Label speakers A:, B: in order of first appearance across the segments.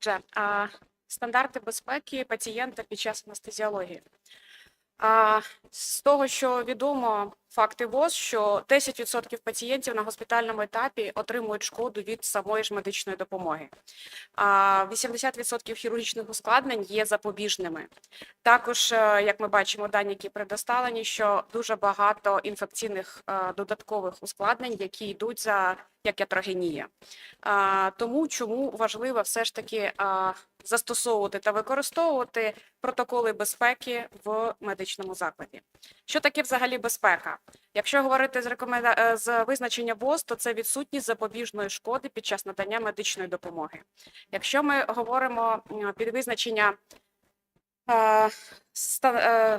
A: Отже, стандарти безпеки пацієнта під час анестезіології. З того, що відомо, факти ВОЗ, що 10% пацієнтів на госпітальному етапі отримують шкоду від самої ж медичної допомоги. А 80% хірургічних ускладнень є запобіжними. Також, е, як ми бачимо, дані, які предоставлені, що дуже багато інфекційних е, додаткових ускладнень, які йдуть за як ятрогенія. Тому чому важливо все ж таки застосовувати та використовувати протоколи безпеки в медичному закладі. Що таке взагалі безпека? Якщо говорити з рекоменда... е, з визначення ВОЗ, то це відсутність запобіжної шкоди під час надання медичної допомоги. Якщо ми говоримо під визначення е, ста- е,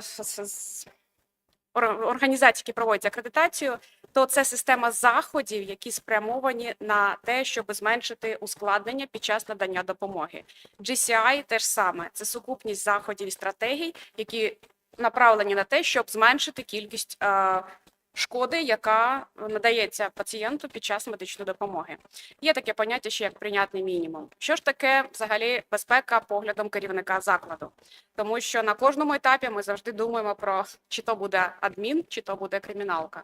A: організацій, які проводять акредитацію, то це система заходів, які спрямовані на те, щоб зменшити ускладнення під час надання допомоги. GCI теж саме це сукупність заходів і стратегій, які направлені на те, щоб зменшити кількість е, шкоди, яка надається пацієнту під час медичної допомоги. Є таке поняття ще як прийнятний мінімум. Що ж таке взагалі безпека поглядом керівника закладу? Тому що на кожному етапі ми завжди думаємо про чи то буде адмін, чи то буде криміналка.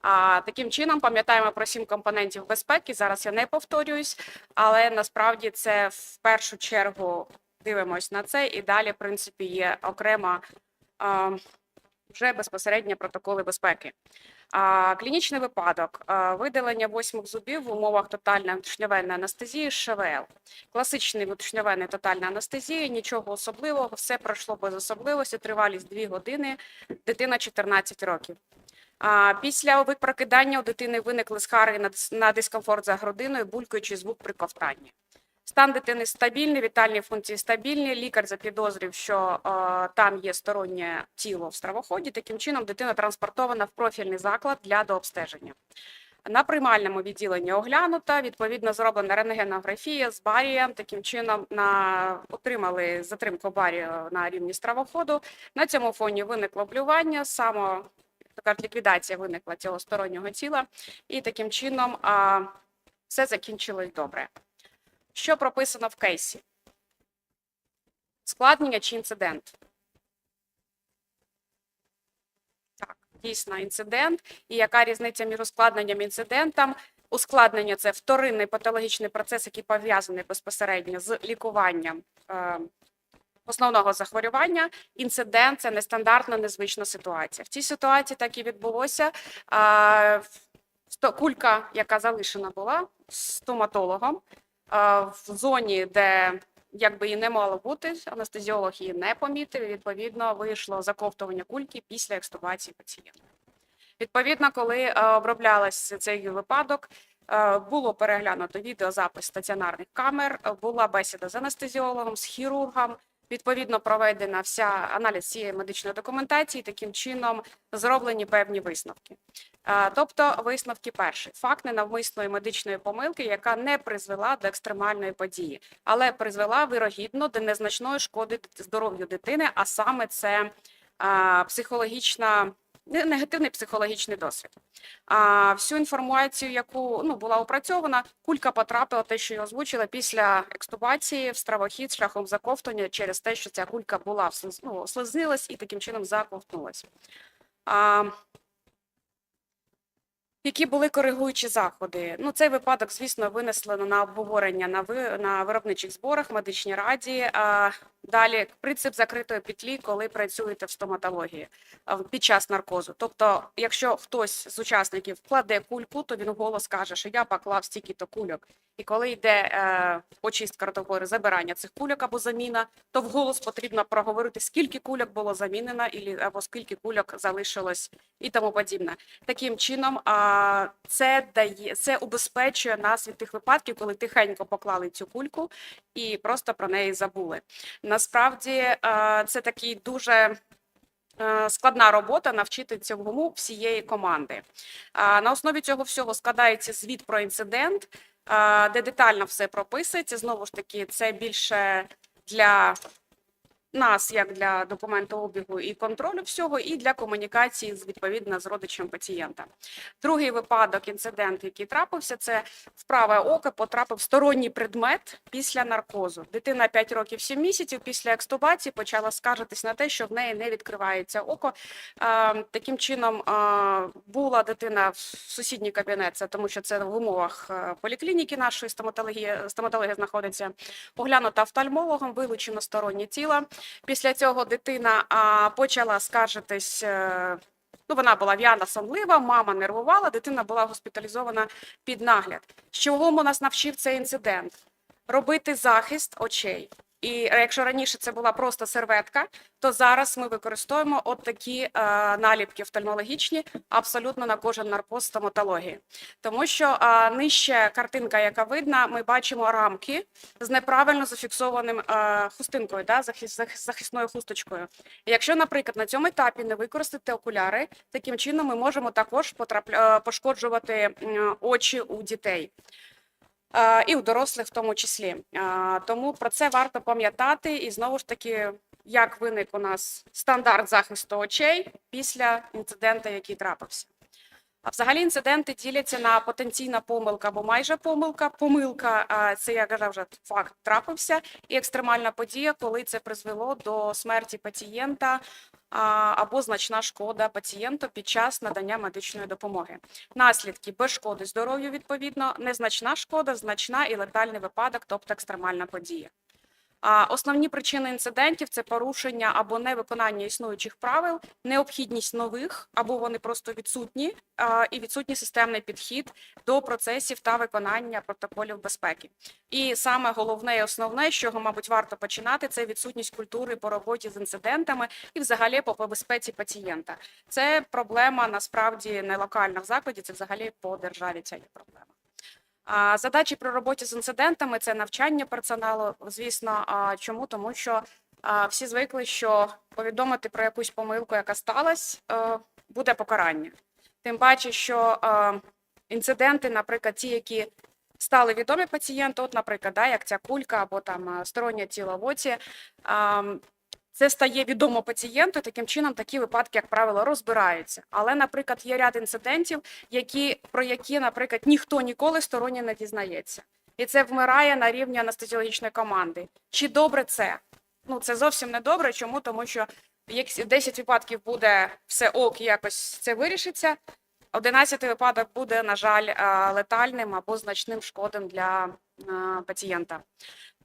A: А таким чином пам'ятаємо про сім компонентів безпеки. Зараз я не повторююсь, але насправді це в першу чергу дивимось на це, і далі, в принципі, є окрема а, вже безпосередньо протоколи безпеки. А, клінічний випадок а, видалення восьмих зубів в умовах тотальної внутрішньовенної анестезії ШВЛ. Класичний внутрішньовенний тотальна анестезія, нічого особливого, все пройшло без особливості, тривалість 2 години, дитина 14 років. А, Після прокидання у дитини виникли скарги на на дискомфорт за грудиною, булькаючий звук при ковтанні. Стан дитини стабільний, вітальні функції стабільні. Лікар запідозрив, що е, там є стороннє тіло в стравоході. Таким чином, дитина транспортована в профільний заклад для дообстеження. На приймальному відділенні оглянута, відповідно зроблена рентгенографія з барієм. Таким чином на отримали затримку барію на рівні стравоходу. На цьому фоні виникло блювання, само ліквідація виникла цього стороннього тіла, і таким чином а, все закінчилось добре. Що прописано в кейсі? Складнення чи інцидент? Так, дійсно інцидент. І яка різниця між ускладненням і інцидентом? Ускладнення це вторинний патологічний процес, який пов'язаний безпосередньо з лікуванням е, основного захворювання. Інцидент це нестандартна, незвична ситуація. В цій ситуації так і відбулося. Сто- кулька, яка залишена була стоматологом, а, в зоні, де якби її не мало бути, анестезіолог її не помітив. Відповідно, вийшло заковтування кульки після екстубації пацієнта. Відповідно, коли оброблялася цей випадок, е, було переглянуто відеозапис стаціонарних камер, е, була бесіда з анестезіологом, з хірургом. Відповідно, проведена вся аналіз цієї медичної документації. Таким чином зроблені певні висновки. Е, Тобто, висновки перші факт ненавмисної медичної помилки, яка не призвела до екстремальної події, але призвела вирогідно до незначної шкоди здоров'ю дитини, а саме це е, психологічна. Не- Негативний психологічний досвід. А всю інформацію, яку ну була опрацьована, кулька потрапила те, що я озвучила після екстубації в стравохід шляхом заковтування через те, що ця кулька була ну, слизнилась і таким чином заковтнулась. Які були коригуючі заходи? Ну, цей випадок, звісно, винесли на обговорення на ви на виробничих зборах, медичній раді. А далі принцип закритої петлі, коли працюєте в стоматології під час наркозу. Тобто, якщо хтось з учасників кладе кульку, то він голос каже, що я поклав стільки-то кульок. І коли йде е, очистка ротової забирання цих кульок або заміна, то вголос потрібно проговорити, скільки кульок було замінено, або скільки кульок залишилось і тому подібне. Таким чином, а, це дає це убезпечує нас від тих випадків, коли тихенько поклали цю кульку і просто про неї забули. Насправді а, це такий дуже е, складна робота навчити цьому всієї команди. На основі цього всього складається звіт про інцидент, де детально все прописується. Знову ж таки, це більше для нас як для документообігу і контролю всього, і для комунікації з відповідно з родичем пацієнта. Другий випадок, інцидент, який трапився, це в праве око потрапив сторонній предмет після наркозу. Дитина 5 років 7 місяців після екстубації почала скаржитись на те, що в неї не відкривається око. Таким чином була дитина в сусідній кабінет, це тому що це в умовах е, поліклініки нашої стоматології, стоматологія знаходиться. Оглянута офтальмологом, вилучено стороннє тіло. Після цього дитина а, почала скаржитись. е, Ну, вона була в'яна, сонлива, мама нервувала, дитина була госпіталізована під нагляд. З чого нас навчив цей інцидент? Робити захист очей. І якщо раніше це була просто серветка, то зараз ми використовуємо от такі е, наліпки офтальмологічні абсолютно на кожен наркоз стоматології. Тому що е, нижче картинка, яка видна, ми бачимо рамки з неправильно зафіксованим е, хустинкою, да, захис, захис- захисною хусточкою. Якщо, наприклад, на цьому етапі не використати окуляри, таким чином ми можемо також потрапля... е, пошкоджувати очі у дітей. І у дорослих в тому числі. Тому про це варто пам'ятати. І знову ж таки, як виник у нас стандарт захисту очей після інциденту, який трапився. А взагалі інциденти діляться на потенційна помилка або майже помилка. Помилка це я казав, вже факт трапився, і екстремальна подія, коли це призвело до смерті пацієнта або значна шкода пацієнту під час надання медичної допомоги. Наслідки без шкоди здоров'ю, відповідно, незначна шкода, значна і летальний випадок, тобто екстремальна подія. Основні причини інцидентів це порушення або невиконання існуючих правил, необхідність нових, або вони просто відсутні, і відсутній системний підхід до процесів та виконання протоколів безпеки. І саме головне і основне, з чого, мабуть, варто починати, це відсутність культури по роботі з інцидентами і взагалі по безпеці пацієнта. Це проблема насправді не локальна в закладі, це взагалі по державі ця є проблема. Задачі при роботі з інцидентами це навчання персоналу. Звісно, чому? Тому що всі звикли, що повідомити про якусь помилку, яка сталася, е, буде покарання. Тим паче, що е, інциденти, наприклад, ті, які стали відомі пацієнту, от, наприклад, да, як ця кулька або там е, стороннє тіло в оці, це стає відомо пацієнту, таким чином такі випадки, як правило, розбираються. Але, наприклад, є ряд інцидентів, які, про які, наприклад, ніхто ніколи сторонньо не дізнається. І це вмирає на рівні анестезіологічної команди. Чи добре це? Ну, це зовсім не добре. Чому? Тому що як 10 випадків буде все ок, якось це вирішиться. 11 випадок буде, на жаль, е, летальним або значним шкодом для е, пацієнта.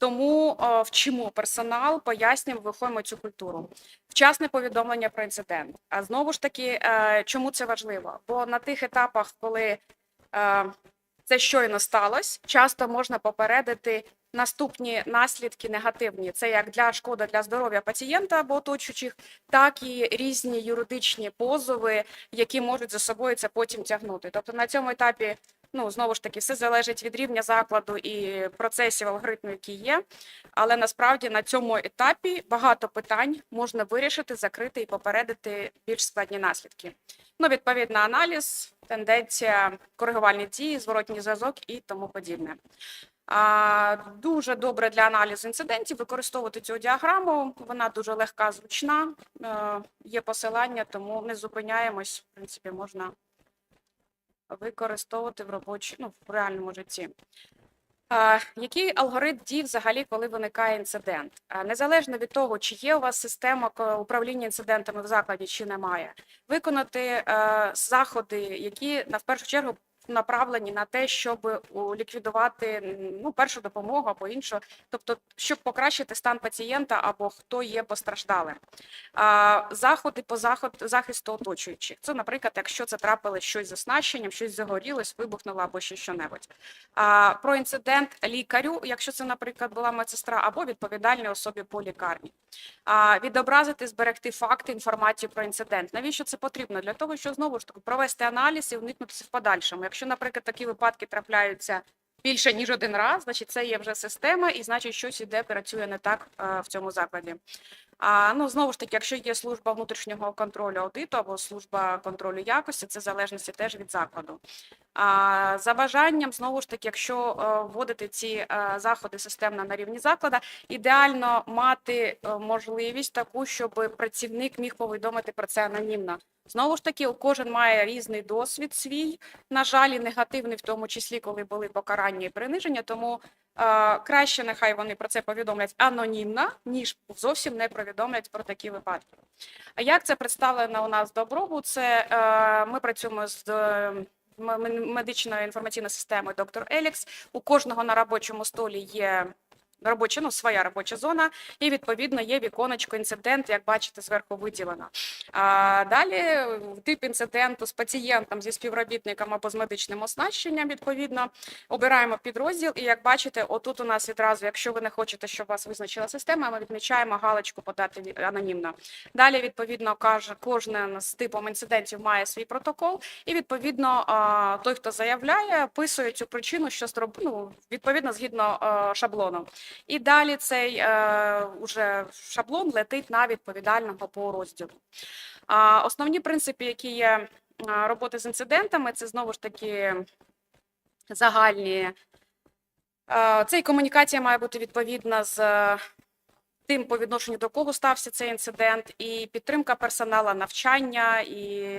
A: Тому е, вчимо персонал, пояснюємо, виховуємо цю культуру. Вчасне повідомлення про інцидент. А знову ж таки, е, чому це важливо? Бо на тих етапах, коли е, це щойно сталося, часто можна попередити наступні наслідки негативні. Це як для шкоди для здоров'я пацієнта або оточуючих, так і різні юридичні позови, які можуть за собою це потім тягнути. Тобто на цьому етапі. Ну, знову ж таки, все залежить від рівня закладу і процесів алгоритму, які є. Але насправді на цьому етапі багато питань можна вирішити, закрити і попередити більш складні наслідки. Ну, відповідно, аналіз, тенденція, коригувальні дії, зворотній зв'язок і тому подібне. А, Дуже добре для аналізу інцидентів використовувати цю діаграму. Вона дуже легка, зручна. е, Є посилання, тому не зупиняємось. В принципі, можна використовувати в робочі, ну, в реальному житті. Який алгоритм дій взагалі, коли виникає інцидент? Незалежно від того, чи є у вас система управління інцидентами в закладі, чи немає, виконати заходи, які на першу чергу направлені на те, щоб у, ліквідувати ну, першу допомогу або іншу, тобто, щоб покращити стан пацієнта або хто є постраждалим. Заходи по заход, захисту оточуючих. Це, наприклад, якщо це трапилось щось з оснащенням, щось загорілось, вибухнуло або ще що-небудь. Про інцидент лікарю, якщо це, наприклад, була медсестра, або відповідальній особі по лікарні. Відобразити, зберегти факти, інформацію про інцидент. Навіщо це потрібно? Для того, щоб знову ж таки провести аналіз і уникнути в подальшому. Якщо, наприклад, такі випадки трапляються більше ніж один раз, значить це є вже система, і значить щось іде працює не так е, в цьому закладі. А ну знову ж таки, якщо є служба внутрішнього контролю аудиту або служба контролю якості, це залежності теж від закладу. А за бажанням, знову ж таки, якщо е, вводити ці е, заходи системно на рівні заклада, ідеально мати е, можливість таку, щоб працівник міг повідомити про це анонімно. Знову ж таки, кожен має різний досвід свій, на жаль, і негативний, в тому числі, коли були покарання і приниження. Тому краще нехай вони про це повідомлять анонімно, ніж зовсім не повідомлять про такі випадки. А як це представлено у нас добробу? Це е, ми працюємо з е, медичною інформаційною системою доктор Елікс. У кожного на робочому столі є робоча, ну, своя робоча зона, і відповідно є віконечко інцидент, як бачите, зверху виділено. А далі тип інциденту з пацієнтом, зі співробітником або з медичним оснащенням, відповідно, обираємо підрозділ. І як бачите, отут у нас відразу, якщо ви не хочете, щоб вас визначила система, ми відмічаємо галочку подати анонімно. Далі, відповідно, каже, кожен з типом інцидентів має свій протокол, і відповідно той, хто заявляє, описує цю причину, що ну, відповідно згідно а, шаблону. І далі цей е, уже шаблон летить на відповідального по розділу. А, основні принципи, які є роботи з інцидентами, це знову ж таки загальні. Е, Це і комунікація має бути відповідна з е, тим, по відношенню до кого стався цей інцидент, і підтримка персоналу, навчання, і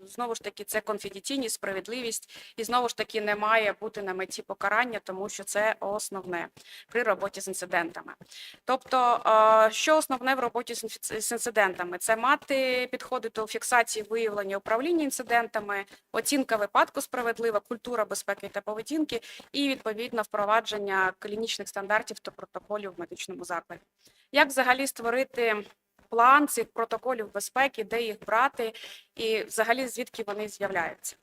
A: знову ж таки це конфіденційність, справедливість, і знову ж таки не має бути на меті покарання, тому що це основне при роботі з інцидентами. Тобто, е, що основне в роботі з інцидентами? Це мати підходи до фіксації виявлення управління інцидентами, оцінка випадку справедлива, культура безпеки та поведінки, і відповідно впровадження клінічних стандартів та протоколів в медичному закладі. Як взагалі створити план цих протоколів безпеки, де їх брати, і взагалі звідки вони з'являються?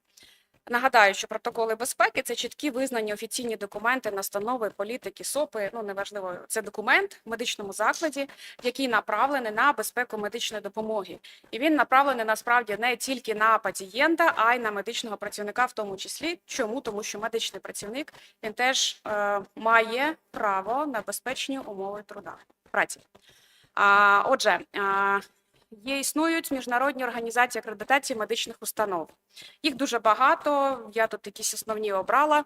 A: Нагадаю, що протоколи безпеки це чіткі визнані офіційні документи, настанови, політики, СОПи. Ну неважливо, це документ в медичному закладі, який направлений на безпеку медичної допомоги, і він направлений насправді не тільки на пацієнта, а й на медичного працівника, в тому числі. Чому? Тому що медичний працівник він теж е, має право на безпечні умови труда праці. Отже, є існують міжнародні організації акредитації медичних установ. Їх дуже багато. Я тут якісь основні обрала.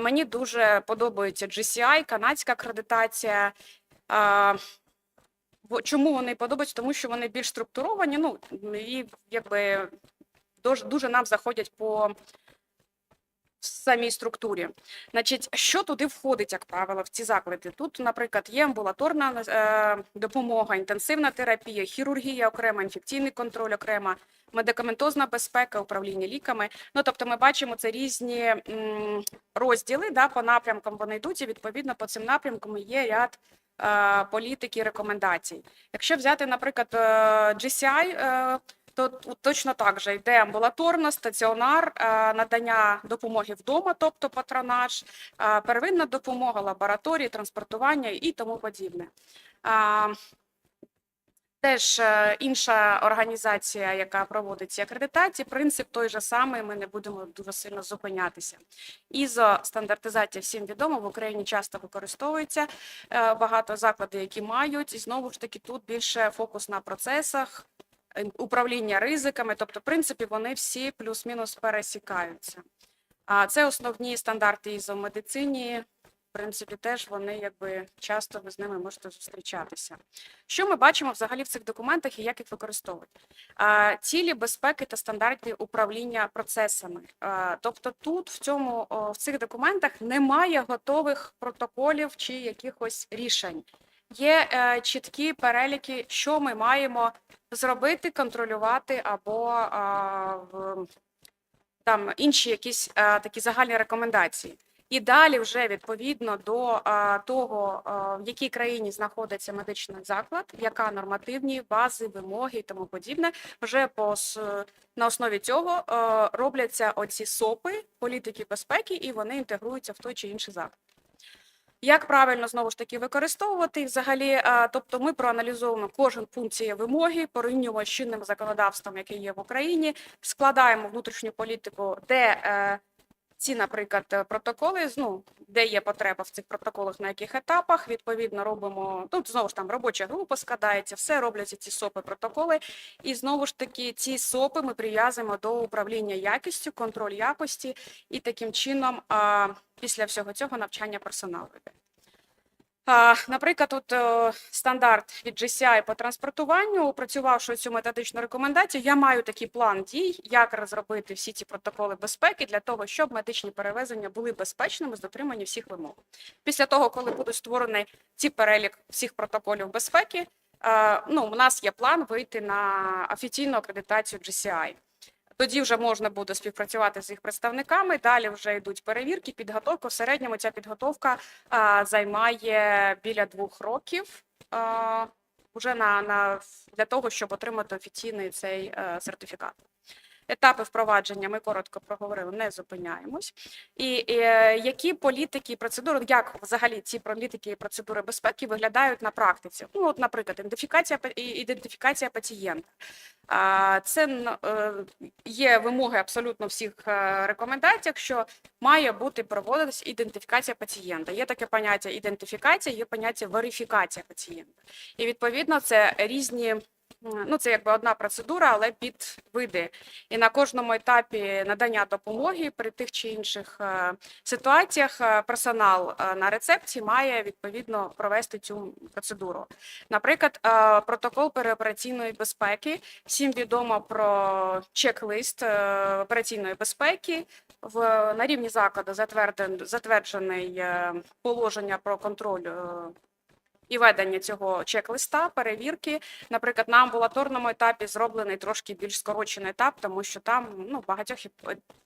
A: Мені дуже подобається GCI, канадська акредитація. Чому вони подобаються? Тому що вони більш структуровані, ну і якби дуже нам заходять по самій структурі. Значить, що туди входить, як правило, в ці заклади? Тут, наприклад, є амбулаторна е, допомога, інтенсивна терапія, хірургія окремо, інфекційний контроль окремо, медикаментозна безпека, управління ліками. Ну, тобто, ми бачимо це різні м, розділи, да, по напрямкам вони йдуть, і відповідно по цим напрямкам є ряд е, політики рекомендацій. Якщо взяти, наприклад, е, GCI, е, то точно так же йде амбулаторно, стаціонар, е, надання допомоги вдома, тобто патронаж, е, первинна допомога, лабораторії, транспортування і тому подібне. Теж е, інша організація, яка проводить ці акредитації, принцип той же самий, ми не будемо дуже сильно зупинятися. ІЗО стандартизація всім відомо, в Україні часто використовується багато закладів, які мають, і знову ж таки тут більше фокус на процесах, управління ризиками, тобто, в принципі, вони всі плюс-мінус пересікаються. А це основні стандарти ІЗО в медицині. В принципі, теж вони якби часто ви з ними можете зустрічатися. Що ми бачимо взагалі в цих документах і як їх використовують? Цілі безпеки та стандарти управління процесами. Тобто, тут в цьому в цих документах немає готових протоколів чи якихось рішень. Є е, чіткі переліки, що ми маємо зробити, контролювати або а, в, там інші якісь а, такі загальні рекомендації. І далі, вже відповідно до а, того, а, в якій країні знаходиться медичний заклад, яка нормативні бази, вимоги і тому подібне, вже по на основі цього а, робляться оці СОПи, політики безпеки, і вони інтегруються в той чи інший заклад. Як правильно знову ж таки використовувати взагалі? Тобто, ми проаналізовуємо кожен пункт цієї вимоги, порівнюємо з чинним законодавством, яке є в Україні, складаємо внутрішню політику, де е, ці, наприклад, е, протоколи, ну, де є потреба в цих протоколах, на яких етапах, відповідно, робимо, ну, знову ж там робоча група складається, все робляться ці СОПи, протоколи. І знову ж таки, ці СОПи ми прив'язуємо до управління якістю, контроль якості, і таким чином а, після всього цього навчання персоналу йде. Наприклад, тут е, стандарт від GCI по транспортуванню, опрацювавши цю методичну рекомендацію, я маю такий план дій, як розробити всі ці протоколи безпеки для того, щоб медичні перевезення були безпечними з дотриманням всіх вимог. Після того, коли буде створений ці перелік всіх протоколів безпеки, е, ну, у нас є план вийти на офіційну акредитацію GCI. Тоді вже можна буде співпрацювати з їх представниками. Далі вже йдуть перевірки, підготовка. В середньому ця підготовка а, займає біля двох років а, вже на, на для того, щоб отримати офіційний цей е, сертифікат. Етапи впровадження ми коротко проговорили, не зупиняємось. І, е, які політики і процедури, як взагалі ці політики і процедури безпеки виглядають на практиці? Ну, от, наприклад, ідентифікація ідентифікація пацієнта. А, Це е, є вимоги абсолютно всіх е, рекомендаціях, що має бути проводитись ідентифікація пацієнта. Є таке поняття ідентифікація, є поняття верифікація пацієнта. І відповідно це різні. Ну, це якби одна процедура, але під види. І на кожному етапі надання допомоги при тих чи інших е, ситуаціях е, персонал е, на рецепції має відповідно провести цю процедуру. Наприклад, протокол переопераційної безпеки. Всім відомо про чек-лист операційної безпеки. В на рівні закладу затверджений положення про контроль. Е, І ведення цього чек-листа, перевірки, наприклад, на амбулаторному етапі зроблений трошки більш скорочений етап, тому що там ну, в багатьох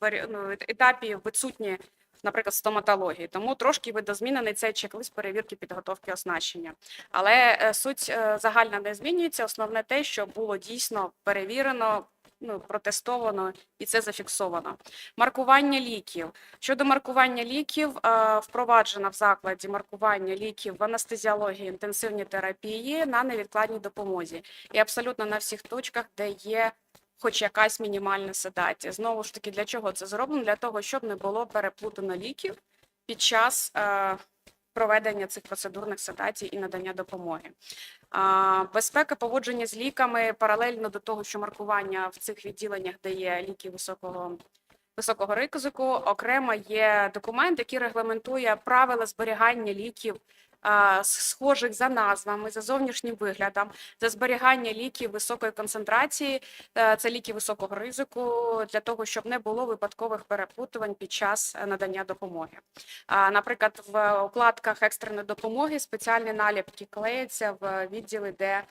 A: пері- ну, відсутні, наприклад, стоматології. Тому трошки видозмінений цей чек-лист перевірки підготовки оснащення. Але е, суть е, загальна не змінюється. Основне те, що було дійсно перевірено. Ну, протестовано і це зафіксовано. Маркування ліків. Щодо маркування ліків, е, впроваджено в закладі маркування ліків в анестезіології, інтенсивній терапії на невідкладній допомозі. І абсолютно на всіх точках, де є хоч якась мінімальна седація. Знову ж таки, для чого це зроблено? Для того, щоб не було переплутано ліків під час е, проведення цих процедурних седацій і надання допомоги. Безпека поводження з ліками паралельно до того, що маркування в цих відділеннях, де є ліки високого високого ризику, окремо є документ, який регламентує правила зберігання ліків. Схожих за назвами, за зовнішнім виглядом, за зберігання ліків високої концентрації, е, це ліки високого ризику, для того, щоб не було випадкових переплутувань під час е, надання допомоги. Наприклад, в укладках екстреної допомоги спеціальні наліпки клеяться в відділи, де е,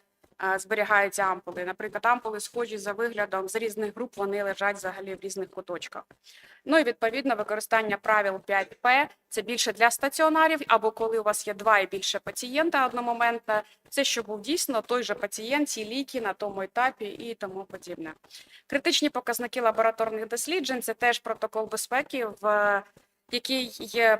A: зберігаються ампули. Наприклад, ампули схожі за виглядом з різних груп, вони лежать взагалі в різних куточках. Ну і відповідно використання правил 5П це більше для стаціонарів, або коли у вас є два і більше пацієнта одномоментно. Це щоб був дійсно той же пацієнт, ці ліки на тому етапі і тому подібне. Критичні показники лабораторних досліджень це теж протокол безпеки в який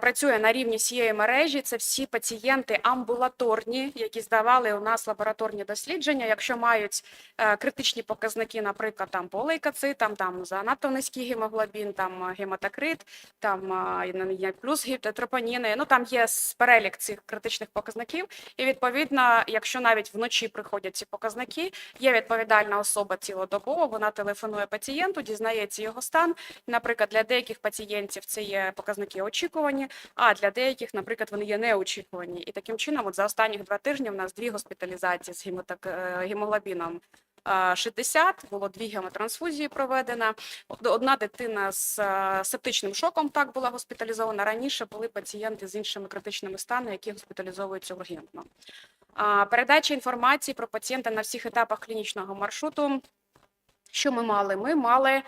A: працює на рівні всієї мережі, це всі пацієнти амбулаторні, які здавали у нас лабораторні дослідження. Якщо мають е, критичні показники, наприклад, там по лейкоцитам, там занадто низький гемоглобін, там е, гематокрит, там е, є плюс гіпотропоніни. Ну там є перелік цих критичних показників. І відповідно, якщо навіть вночі приходять ці показники, є відповідальна особа цілодобово. Вона телефонує пацієнту, дізнається його стан. Наприклад, для деяких пацієнтів це є показники очікувані, а для деяких, наприклад, вони є неочікувані. І таким чином, от за останніх два тижні, в нас дві госпіталізації з е, гемоглобіном. е, 60, було дві гемотрансфузії проведено. Одна дитина з е, септичним шоком так була госпіталізована. Раніше були пацієнти з іншими критичними станами, які госпіталізовуються ургентно. Передача інформації про пацієнта на всіх етапах клінічного маршруту. Що ми мали? Ми мали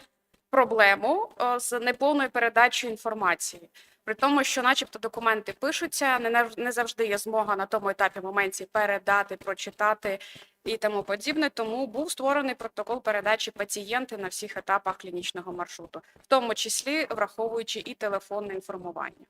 A: проблему е, з неповною передачею інформації. При тому, що, начебто, документи пишуться, не не завжди є змога на тому етапі моменті передати, прочитати і тому подібне. Тому був створений протокол передачі пацієнти на всіх етапах клінічного маршруту, в тому числі враховуючи і телефонне інформування.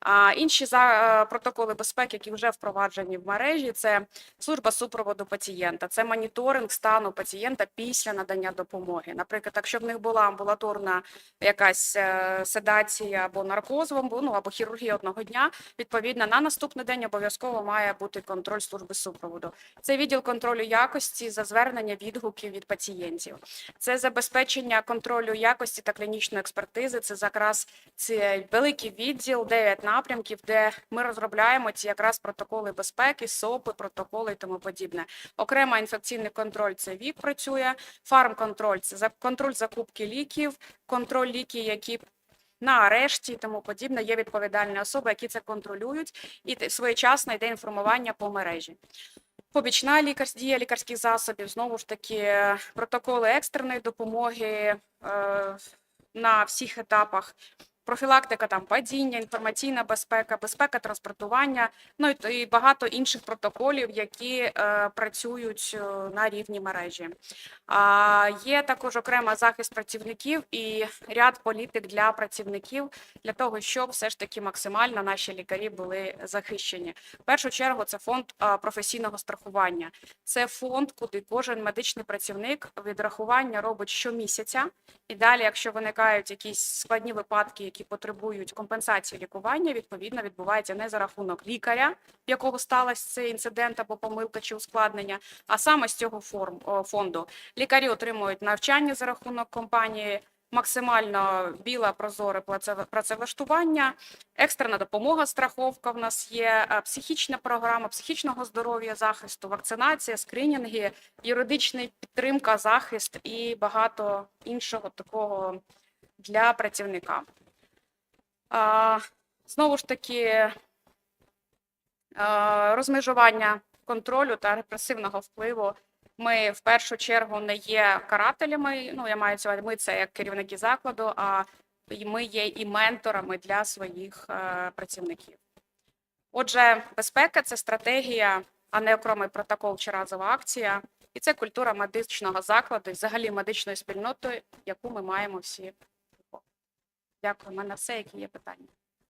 A: А інші за е, протоколи безпеки, які вже впроваджені в мережі, це служба супроводу пацієнта, це моніторинг стану пацієнта після надання допомоги. Наприклад, якщо в них була амбулаторна якась е, седація або наркоз, ну, або хірургія одного дня, відповідно на наступний день обов'язково має бути контроль служби супроводу. Це відділ контролю якості за звернення відгуків від пацієнтів. Це забезпечення контролю якості та клінічної експертизи. Це якраз це великий відділ, 9 напрямків, де ми розробляємо ці якраз протоколи безпеки, СОПи, протоколи і тому подібне. Окремо інфекційний контроль це ВІК працює, фармконтроль це контроль закупки ліків, контроль ліків, які на арешті і тому подібне. Є відповідальні особи, які це контролюють, і своєчасно йде інформування по мережі. Побічна лікар, дія лікарських засобів, знову ж таки, протоколи екстреної допомоги е, на всіх етапах. Профілактика там падіння, інформаційна безпека, безпека транспортування, ну і, і багато інших протоколів, які е, працюють е, на рівні мережі. Є також окремо захист працівників і ряд політик для працівників для того, щоб все ж таки максимально наші лікарі були захищені. В першу чергу це фонд професійного страхування. Це фонд, куди кожен медичний працівник відрахування робить щомісяця. І далі, якщо виникають якісь складні випадки, які потребують компенсації лікування, відповідно відбувається не за рахунок лікаря, в якого сталося цей інцидент або помилка чи ускладнення, а саме з цього фонду. Лікарі отримують навчання за рахунок компанії, максимально біле, прозоре працевлаштування, екстрена допомога, страховка в нас є, е, психічна програма психічного здоров'я, захисту, вакцинація, скринінги, юридична підтримка, захист і багато іншого такого для працівника. А, Знову ж таки, розмежування контролю та репресивного впливу. Ми в першу чергу не є карателями. Ну, я маю цього, ми це як керівники закладу, а ми є і менторами для своїх е, працівників. Отже, безпека це стратегія, а не окремий протокол чи разова акція. І це культура медичного закладу, і взагалі медичної спільноти, яку ми маємо всі. Дякую. У мене все, які є питання.